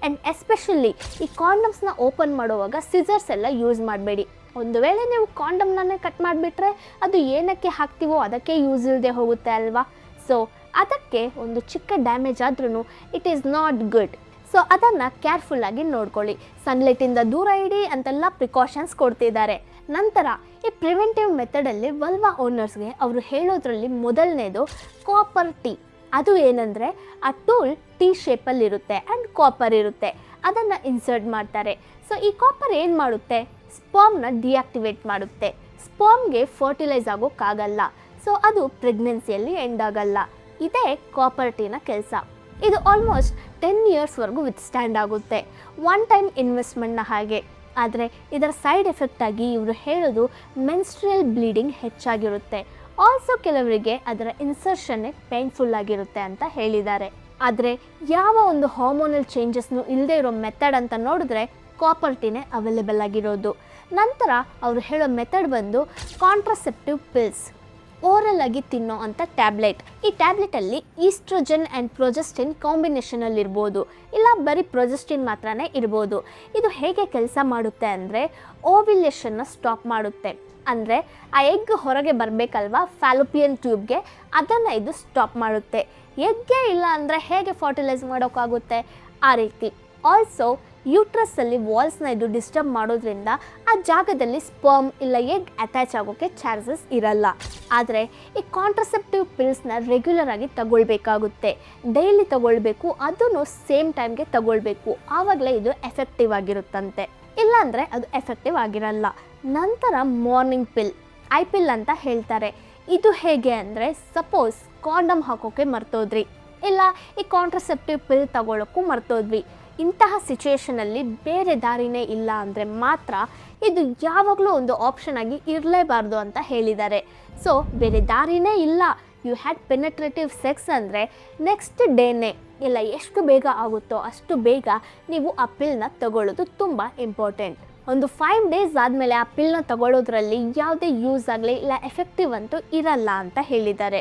And especially ಈ ಕಾಂಡಮ್ಸ್ನ open ಮಾಡುವಾಗ ಸಿಸರ್ಸ್ ಎಲ್ಲ ಯೂಸ್ ಮಾಡಬೇಡಿ. ಒಂದು ವೇಳೆ ನೀವು ಕಾಂಡಮ್ನೇ ಕಟ್ ಮಾಡಿಬಿಟ್ರೆ ಅದು ಏನಕ್ಕೆ ಹಾಕ್ತೀವೋ ಅದಕ್ಕೆ ಯೂಸ್ ಇಲ್ಲದೆ ಹೋಗುತ್ತೆ ಅಲ್ವಾ? ಸೊ ಅದಕ್ಕೆ ಒಂದು ಚಿಕ್ಕ ಡ್ಯಾಮೇಜ್ ಆದ್ರೂ it is not good so ಅದನ್ನು ಕೇರ್ಫುಲ್ಲಾಗಿ ನೋಡ್ಕೊಳ್ಳಿ. ಸನ್ಲೈಟಿಂದ ದೂರ ಇಡಿ ಅಂತೆಲ್ಲ ಪ್ರಿಕಾಷನ್ಸ್ ಕೊಡ್ತಿದ್ದಾರೆ. ನಂತರ ಈ ಪ್ರಿವೆಂಟಿವ್ ಮೆಥಡಲ್ಲಿ ವಲ್ವಾ ಓನರ್ಸ್ಗೆ ಅವರು ಹೇಳೋದ್ರಲ್ಲಿ ಮೊದಲನೇದು ಕಾಪರ್ ಟೀ ಅದು ಏನಂದರೆ ಆ ಟೂಲ್ ಟಿ ಶೇಪಲ್ಲಿ ಇರುತ್ತೆ ಆ್ಯಂಡ್ ಕಾಪರ್ ಇರುತ್ತೆ. ಅದನ್ನು ಇನ್ಸರ್ಟ್ ಮಾಡ್ತಾರೆ. ಸೊ ಈ ಕಾಪರ್ ಏನು ಮಾಡುತ್ತೆ? ಸ್ಪಾಮ್ನ ಡಿಯಾಕ್ಟಿವೇಟ್ ಮಾಡುತ್ತೆ. ಸ್ಪಾಮ್ಗೆ ಫರ್ಟಿಲೈಸ್ ಆಗೋಕ್ಕಾಗಲ್ಲ ಸೊ ಅದು ಪ್ರೆಗ್ನೆನ್ಸಿಯಲ್ಲಿ ಎಂಡ್ ಆಗಲ್ಲ. ಇದೇ ಕಾಪರ್ ಟೀನ ಕೆಲಸ. ಇದು ಆಲ್ಮೋಸ್ಟ್ ಟೆನ್ ಇಯರ್ಸ್ವರೆಗೂ ವಿತ್ ಸ್ಟ್ಯಾಂಡ್ ಆಗುತ್ತೆ. ಒನ್ ಟೈಮ್ ಇನ್ವೆಸ್ಟ್ಮೆಂಟ್ನ ಹಾಗೆ. ಆದರೆ, ಇದರ ಸೈಡ್ ಎಫೆಕ್ಟಾಗಿ ಇವರು ಹೇಳೋದು ಮೆನ್ಸ್ಟ್ರಿಯಲ್ ಬ್ಲೀಡಿಂಗ್ ಹೆಚ್ಚಾಗಿರುತ್ತೆ. ಆಲ್ಸೋ ಕೆಲವರಿಗೆ ಅದರ ಇನ್ಸರ್ಷನ್ನೇ ಪೇನ್ಫುಲ್ ಆಗಿರುತ್ತೆ ಅಂತ ಹೇಳಿದ್ದಾರೆ. ಆದರೆ ಯಾವ ಒಂದು ಹಾರ್ಮೋನಲ್ ಚೇಂಜಸ್ನು ಇಲ್ಲದೆ ಇರೋ ಮೆಥಡ್ ಅಂತ ನೋಡಿದ್ರೆ ಕಾಪರ್ ಟೀನೇ ಅವೈಲೇಬಲ್ ಆಗಿರೋದು. ನಂತರ ಅವರು ಹೇಳೋ ಮೆಥಡ್ ಬಂದು ಕಾಂಟ್ರಸೆಪ್ಟಿವ್ ಪಿಲ್ಸ್ ಓರಲ್ ಆಗಿ ತಿನ್ನೋ ಅಂಥ ಟ್ಯಾಬ್ಲೆಟ್ ಈ ಟ್ಯಾಬ್ಲೆಟಲ್ಲಿ ಈಸ್ಟ್ರೋಜನ್ ಆ್ಯಂಡ್ ಪ್ರೊಜೆಸ್ಟಿನ್ ಕಾಂಬಿನೇಷನಲ್ಲಿ ಇರ್ಬೋದು. ಇಲ್ಲ ಬರೀ ಪ್ರೊಜೆಸ್ಟಿನ್ ಮಾತ್ರನೇ ಇರ್ಬೋದು. ಇದು ಹೇಗೆ ಕೆಲಸ ಮಾಡುತ್ತೆ ಅಂದರೆ ಓವಿಲೇಷನ್ನ ಸ್ಟಾಪ್ ಮಾಡುತ್ತೆ. ಅಂದರೆ ಆ ಎಗ್ ಹೊರಗೆ ಬರಬೇಕಲ್ವಾ ಫ್ಯಾಲೋಪಿಯನ್ ಟ್ಯೂಬ್ಗೆ ಅದನ್ನು ಇದು ಸ್ಟಾಪ್ ಮಾಡುತ್ತೆ. ಎಗ್ಗೆ ಇಲ್ಲ ಅಂದರೆ ಹೇಗೆ ಫರ್ಟಿಲೈಸ್ ಮಾಡೋಕ್ಕಾಗುತ್ತೆ? ಆ ರೀತಿ. ಆಲ್ಸೋ ಯೂಟ್ರಸ್ಸಲ್ಲಿ ವಾಲ್ಸ್ನ ಇದು ಡಿಸ್ಟರ್ಬ್ ಮಾಡೋದ್ರಿಂದ ಆ ಜಾಗದಲ್ಲಿ ಸ್ಪರ್ಮ್ ಇಲ್ಲ ಎಗ್ ಅಟ್ಯಾಚ್ ಆಗೋಕ್ಕೆ ಚಾನ್ಸಸ್ ಇರಲ್ಲ. ಆದರೆ ಈ ಕಾಂಟ್ರಸೆಪ್ಟಿವ್ ಪಿಲ್ಸ್ನ ರೆಗ್ಯುಲರ್ ಆಗಿ ತಗೊಳ್ಬೇಕಾಗುತ್ತೆ. ಡೈಲಿ ತಗೊಳ್ಬೇಕು, ಅದನ್ನು ಸೇಮ್ ಟೈಮ್ಗೆ ತಗೊಳ್ಬೇಕು. ಆವಾಗಲೇ ಇದು ಎಫೆಕ್ಟಿವ್ ಆಗಿರುತ್ತಂತೆ. ಇಲ್ಲಾಂದರೆ ಅದು ಎಫೆಕ್ಟಿವ್ ಆಗಿರಲ್ಲ. ನಂತರ ಮಾರ್ನಿಂಗ್ ಪಿಲ್ ಐ ಪಿಲ್ ಅಂತ ಹೇಳ್ತಾರೆ. ಇದು ಹೇಗೆ ಅಂದರೆ ಸಪೋಸ್ ಕಾಂಡಮ್ ಹಾಕೋಕೆ ಮರ್ತೋದ್ರಿ. ಇಲ್ಲ, ಈ ಕಾಂಟ್ರಸೆಪ್ಟಿವ್ ಪಿಲ್ ತಗೊಳ್ಳೋಕ್ಕೂ ಮರ್ತೋದ್ವಿ. ಇಂತಹ ಸಿಚುವೇಷನಲ್ಲಿ ಬೇರೆ ದಾರಿನೇ ಇಲ್ಲ ಅಂದರೆ ಮಾತ್ರ ಇದು ಯಾವಾಗಲೂ ಒಂದು ಆಪ್ಷನ್ ಆಗಿ ಇರಲೇಬಾರ್ದು ಅಂತ ಹೇಳಿದ್ದಾರೆ. ಸೊ ಬೇರೆ ದಾರಿನೇ ಇಲ್ಲ. ಯು ಹ್ಯಾಡ್ ಪೆನೆಟ್ರೇಟಿವ್ ಸೆಕ್ಸ್ ಅಂದರೆ ನೆಕ್ಸ್ಟ್ ಡೇನೇ ಇಲ್ಲ, ಎಷ್ಟು ಬೇಗ ಆಗುತ್ತೋ ಅಷ್ಟು ಬೇಗ ನೀವು ಆ ಪಿಲ್ನ ತಗೊಳ್ಳೋದು ತುಂಬ ಇಂಪಾರ್ಟೆಂಟ್ ಒಂದು ಫೈವ್ ಡೇಸ್ ಆದಮೇಲೆ ಆ ಪಿಲ್ನ ತಗೊಳ್ಳೋದ್ರಲ್ಲಿ ಯಾವುದೇ ಯೂಸ್ ಆಗಲಿ ಇಲ್ಲ ಎಫೆಕ್ಟಿವ್ ಅಂತೂ ಇರಲ್ಲ ಅಂತ ಹೇಳಿದ್ದಾರೆ.